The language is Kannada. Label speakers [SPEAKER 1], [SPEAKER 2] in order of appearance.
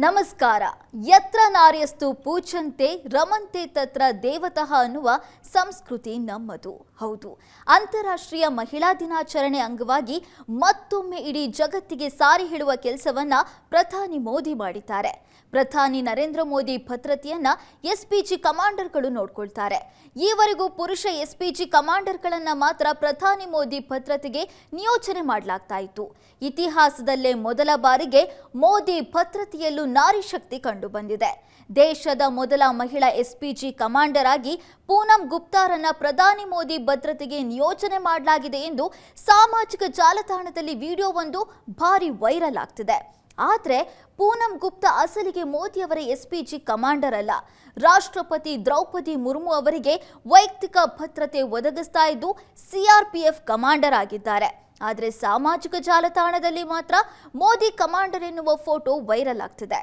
[SPEAKER 1] ನಮಸ್ಕಾರ. ಯತ್ರ ನಾರ್ಯಸ್ತು ಪೂಜಂತೆ ರಮಂತೆ ತತ್ರ ದೇವತಃ ಅನ್ನುವ ಸಂಸ್ಕೃತಿ ನಮ್ಮದು. ಹೌದು. ಅಂತಾರಾಷ್ಟ್ರೀಯ ಮಹಿಳಾ ದಿನಾಚರಣೆ ಅಂಗವಾಗಿ ಮತ್ತೊಮ್ಮೆ ಇಡೀ ಜಗತ್ತಿಗೆ ಸಾರಿ ಹೇಳುವ ಕೆಲಸವನ್ನ ಪ್ರಧಾನಿ ಮೋದಿ ಮಾಡಿದ್ದಾರೆ. ಪ್ರಧಾನಿ ನರೇಂದ್ರ ಮೋದಿ ಭದ್ರತೆಯನ್ನ ಎಸ್ಪಿಜಿ ಕಮಾಂಡರ್ಗಳು ನೋಡ್ಕೊಳ್ತಾರೆ. ಈವರೆಗೂ ಪುರುಷ ಎಸ್ಪಿಜಿ ಕಮಾಂಡರ್ಗಳನ್ನ ಮಾತ್ರ ಪ್ರಧಾನಿ ಮೋದಿ ಭದ್ರತೆಗೆ ನಿಯೋಜನೆ ಮಾಡಲಾಗ್ತಾ ಇತ್ತು. ಇತಿಹಾಸದಲ್ಲೇ ಮೊದಲ ಬಾರಿಗೆ ಮೋದಿ ಭದ್ರತೆಯಲ್ಲೂ ನಾರಿ ಶಕ್ತಿ ಕಂಡು ಬಂದಿದೆ ದೇಶದ ಮೊದಲ ಮಹಿಳಾ ಎಸ್ಪಿಜಿ ಕಮಾಂಡರ್ ಆಗಿ ಪೂನಂ ಗುಪ್ತಾರನ್ನ ಪ್ರಧಾನಿ ಮೋದಿ ಭದ್ರತೆಗೆ ನಿಯೋಜನೆ ಮಾಡಲಾಗಿದೆ ಎಂದು ಸಾಮಾಜಿಕ ಜಾಲತಾಣದಲ್ಲಿ ವಿಡಿಯೋವೊಂದು ಭಾರಿ ವೈರಲ್ ಆಗ್ತಿದೆ. ಆದರೆ ಪೂನಂ ಗುಪ್ತಾ ಅಸಲಿಗೆ ಮೋದಿಯವರ ಎಸ್ಪಿಜಿ ಕಮಾಂಡರ್ ಅಲ್ಲ ರಾಷ್ಟ್ರಪತಿ ದ್ರೌಪದಿ ಮುರ್ಮು ಅವರಿಗೆ ವೈಯಕ್ತಿಕ ಭದ್ರತೆ ಒದಗಿಸ್ತಾ ಇದ್ದು ಸಿಆರ್ಪಿಎಫ್ ಕಮಾಂಡರ್ ಆಗಿದ್ದಾರೆ ಆದರೆ ಸಾಮಾಜಿಕ ಜಾಲತಾಣದಲ್ಲಿ ಮಾತ್ರ ಮೋದಿ ಕಮಾಂಡರ್ ಎನ್ನುವ ಫೋಟೋ ವೈರಲ್ ಆಗ್ತಿದೆ.